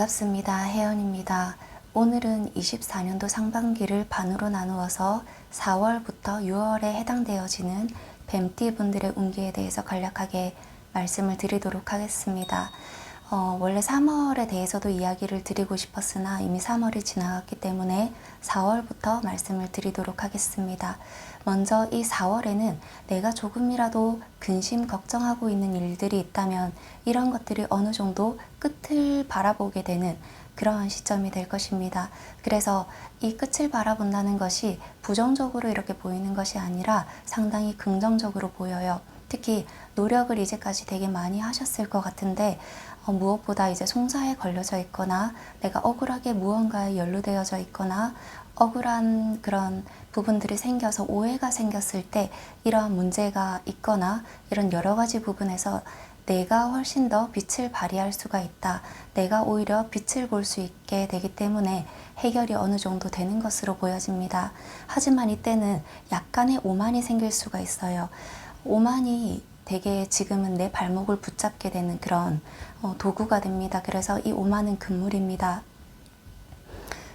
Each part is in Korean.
반갑습니다. 혜연입니다. 오늘은 24년도 상반기를 반으로 나누어서 4월부터 6월에 해당되어지는 뱀띠 분들의 운기에 대해서 간략하게 말씀을 드리도록 하겠습니다. 어, 원래 3월에 대해서도 이야기를 드리고 싶었으나 이미 3월이 지나갔기 때문에 4월부터 말씀을 드리도록 하겠습니다. 먼저 이 4월에는 내가 조금이라도 근심 걱정하고 있는 일들이 있다면 이런 것들이 어느 정도 끝을 바라보게 되는 그러한 시점이 될 것입니다. 그래서 이 끝을 바라본다는 것이 부정적으로 이렇게 보이는 것이 아니라 상당히 긍정적으로 보여요. 특히 노력을 이제까지 되게 많이 하셨을 것 같은데 어, 무엇보다 이제 송사에 걸려져 있거나 내가 억울하게 무언가에 연루되어져 있거나 억울한 그런 부분들이 생겨서 오해가 생겼을 때 이러한 문제가 있거나 이런 여러 가지 부분에서 내가 훨씬 더 빛을 발휘할 수가 있다. 내가 오히려 빛을 볼 수 있게 되기 때문에 해결이 어느 정도 되는 것으로 보여집니다. 하지만 이때는 약간의 오만이 생길 수가 있어요. 오만이 되게 지금은 내 발목을 붙잡게 되는 그런 어, 도구가 됩니다. 그래서 이 오만은 금물입니다.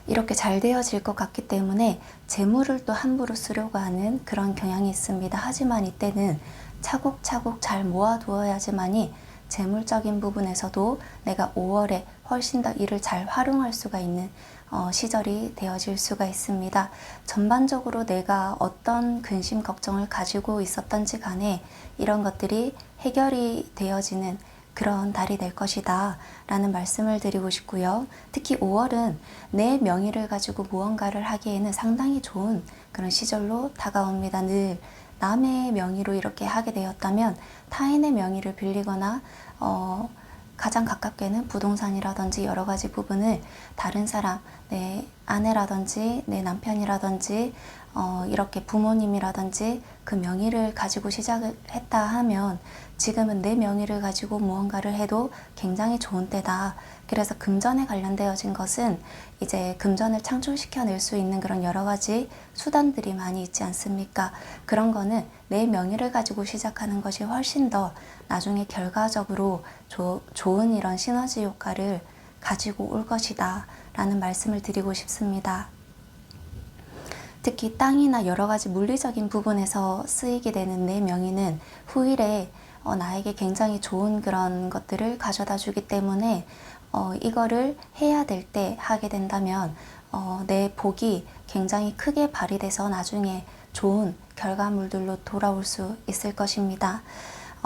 이렇게 잘 되어질 것 같기 때문에 재물을 또 함부로 쓰려고 하는 그런 경향이 있습니다. 하지만 이때는 차곡차곡 잘 모아두어야지만이 재물적인 부분에서도 내가 5월에 훨씬 더 일을 잘 활용할 수가 있는 어, 시절이 되어질 수가 있습니다. 전반적으로 내가 어떤 근심 걱정을 가지고 있었던지 간에 이런 것들이 해결이 되어지는 그런 달이 될 것이다 라는 말씀을 드리고 싶고요. 특히 5월은 내 명의를 가지고 무언가를 하기에는 상당히 좋은 그런 시절로 다가옵니다. 늘 남의 명의로 이렇게 하게 되었다면 타인의 명의를 빌리거나 어, 가장 가깝게는 부동산이라든지 여러 가지 부분을 다른 사람, 내 아내라든지 내 남편이라든지 어, 이렇게 부모님이라든지 그 명의를 가지고 시작을 했다 하면 지금은 내 명의를 가지고 무언가를 해도 굉장히 좋은 때다. 그래서 금전에 관련되어진 것은 이제 금전을 창출시켜낼 수 있는 그런 여러 가지 수단들이 많이 있지 않습니까? 그런 거는 내 명의를 가지고 시작하는 것이 훨씬 더 나중에 결과적으로 조, 좋은 이런 시너지 효과를 가지고 올 것이다. 라는 말씀을 드리고 싶습니다. 특히 땅이나 여러 가지 물리적인 부분에서 쓰이게 되는 내 명의는 후일에 어, 나에게 굉장히 좋은 그런 것들을 가져다 주기 때문에 어, 이거를 해야 될 때 하게 된다면 어, 내 복이 굉장히 크게 발휘돼서 나중에 좋은 결과물들로 돌아올 수 있을 것입니다.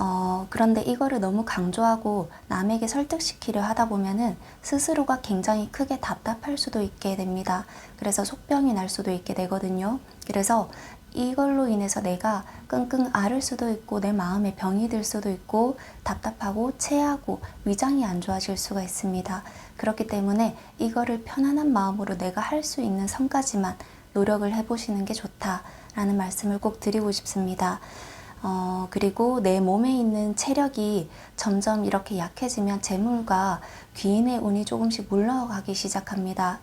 어, 그런데 이거를 너무 강조하고 남에게 설득시키려 하다 보면은 스스로가 굉장히 크게 답답할 수도 있게 됩니다. 그래서 속병이 날 수도 있게 되거든요. 그래서 이걸로 인해서 내가 끙끙 앓을 수도 있고 내 마음에 병이 들 수도 있고 답답하고 체하고 위장이 안 좋아질 수가 있습니다. 그렇기 때문에 이거를 편안한 마음으로 내가 할 수 있는 선까지만 노력을 해보시는 게 좋다라는 말씀을 꼭 드리고 싶습니다. 어, 그리고 내 몸에 있는 체력이 점점 이렇게 약해지면 재물과 귀인의 운이 조금씩 물러가기 시작합니다.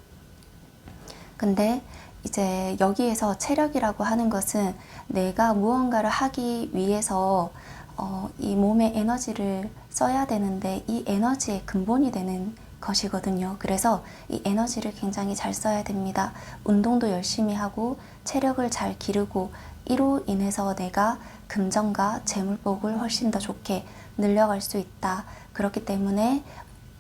근데 이제 여기에서 체력이라고 하는 것은 내가 무언가를 하기 위해서 어, 이 몸의 에너지를 써야 되는데 이 에너지의 근본이 되는 것이거든요. 그래서 이 에너지를 굉장히 잘 써야 됩니다. 운동도 열심히 하고 체력을 잘 기르고 이로 인해서 내가 금전과 재물복을 훨씬 더 좋게 늘려갈 수 있다. 그렇기 때문에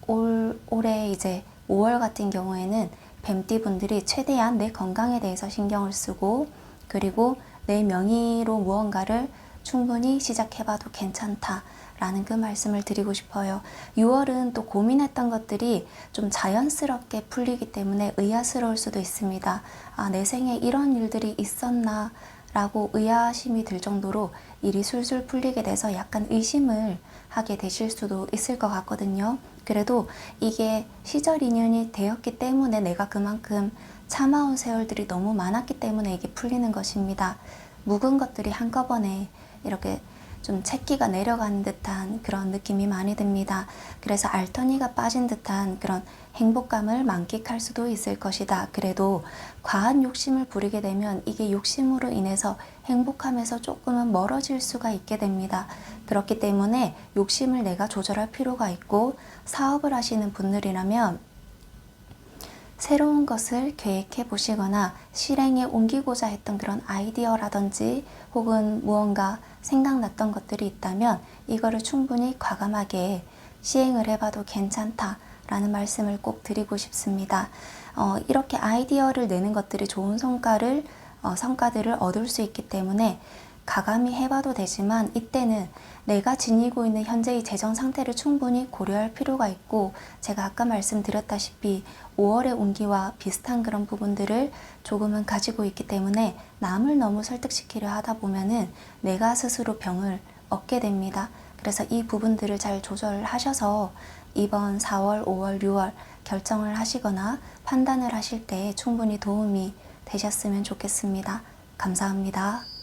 올, 올해 이제 5월 같은 경우에는 뱀띠 분들이 최대한 내 건강에 대해서 신경을 쓰고 그리고 내 명의로 무언가를 충분히 시작해봐도 괜찮다 라는 그 말씀을 드리고 싶어요. 6월은 또 고민했던 것들이 좀 자연스럽게 풀리기 때문에 의아스러울 수도 있습니다. 아, 내 생에 이런 일들이 있었나? 라고 의아심이 들 정도로 일이 술술 풀리게 돼서 약간 의심을 하게 되실 수도 있을 것 같거든요. 그래도 이게 시절 인연이 되었기 때문에 내가 그만큼 참아온 세월들이 너무 많았기 때문에 이게 풀리는 것입니다. 묵은 것들이 한꺼번에 이렇게 좀 채기가 내려가는 듯한 그런 느낌이 많이 듭니다. 그래서 알터니가 빠진 듯한 그런 행복감을 만끽할 수도 있을 것이다. 그래도 과한 욕심을 부리게 되면 이게 욕심으로 인해서 행복함에서 조금은 멀어질 수가 있게 됩니다. 그렇기 때문에 욕심을 내가 조절할 필요가 있고 사업을 하시는 분들이라면 새로운 것을 계획해 보시거나 실행에 옮기고자 했던 그런 아이디어라든지 혹은 무언가 생각났던 것들이 있다면 이거를 충분히 과감하게 시행을 해봐도 괜찮다 라는 말씀을 꼭 드리고 싶습니다. 어, 이렇게 아이디어를 내는 것들이 좋은 성과를 어, 성과들을 얻을 수 있기 때문에 가감히 해봐도 되지만 이때는 내가 지니고 있는 현재의 재정 상태를 충분히 고려할 필요가 있고 제가 아까 말씀드렸다시피 5월의 운기와 비슷한 그런 부분들을 조금은 가지고 있기 때문에 남을 너무 설득시키려 하다 보면은 내가 스스로 병을 얻게 됩니다. 그래서 이 부분들을 잘 조절하셔서 이번 4월, 5월, 6월 결정을 하시거나 판단을 하실 때 충분히 도움이 되셨으면 좋겠습니다. 감사합니다.